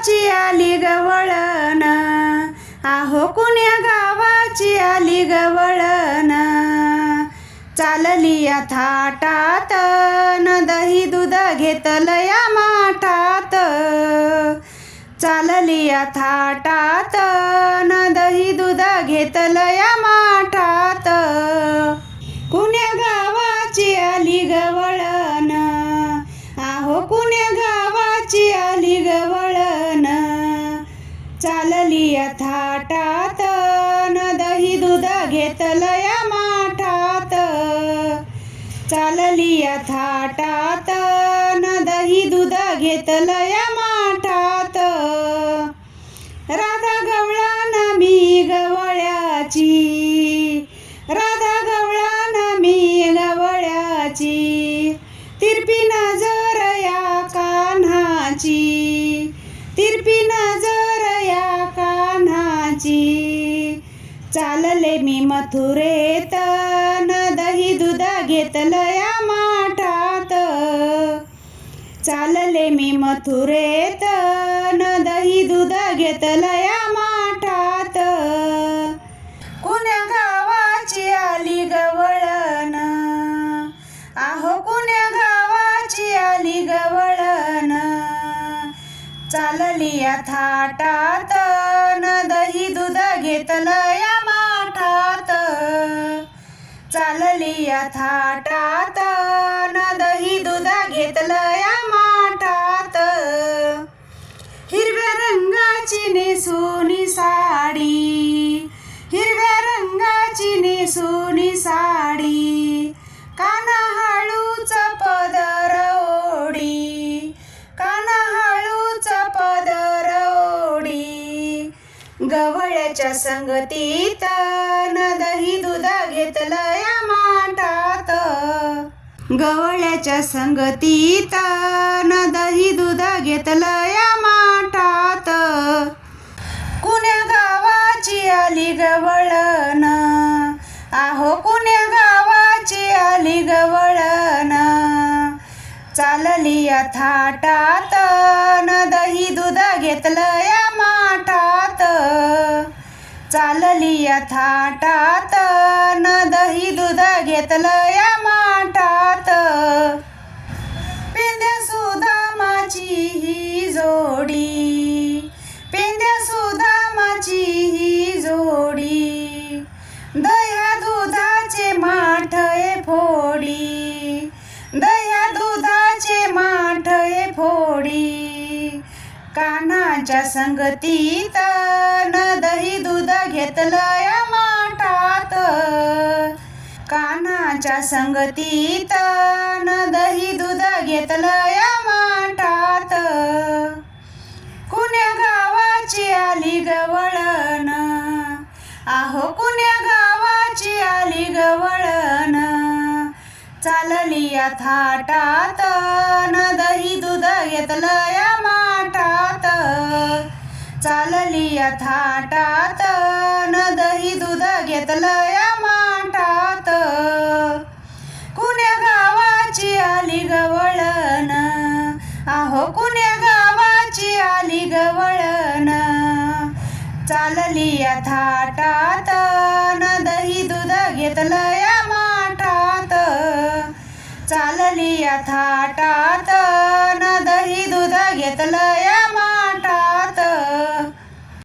गावाची आली गवळण आहो कुण्या गावाची आली गवळण चालली या थाटात. न दही दूध घेतलं या माठात. चालली या थाटात. न दही दूध घेतलं या माठात. या थाटात न दही दूध घेतलं या माठात. चालली या थाटात न दही दूध घेतलं या माठात. राधा गवळान मी गवळ्याची राधा गवळान मी गवळ्याची तिरपी नजर या कान्हाची तिरपी नजर चालले मी मथुरेत. न दही दुधा घेतलया माठात. चालले मी मथुरेत. चालली या थाटात न दही दूध घेतलं या माठात. चालली या थाटात न दही दूध घेतलं या माठात. हिरव्या रंगाची नेसोनी साडी हिरव्या रंगाची नेसोनी साडी गवळ्याच्या संगतीत न दही दूध घेतलं या माठात गवळ्याच्या संगतीत न दही दूध घेतलं या माठात कुण्या गावाची आली गवळण आहो कुण्या गावाची आली गवळण चालली या थाटात न दही दूध घेतलं या चालली या थाटात. न दही दूध घेतलं या तुझ्या संगतीत न दही दूध घेतलं या माठात. कानाच्या संगतीत न दही दूध घेतलं या माठात. कुण्या गावाची आली गवळण आहो कुण्या गावाची आली गवळण चालली या थाटात. न दही दूध घेतलं या माठात. चालली या थाटात. न दही दूध घेतलं या माठात. कुण्या गावाची आली गवळण आहो कुण्या गावाची आली गवळण चालली या थाटात. न दही दूध घेतलं या माठात चालली या थाटात. न दही दूध घेतलं या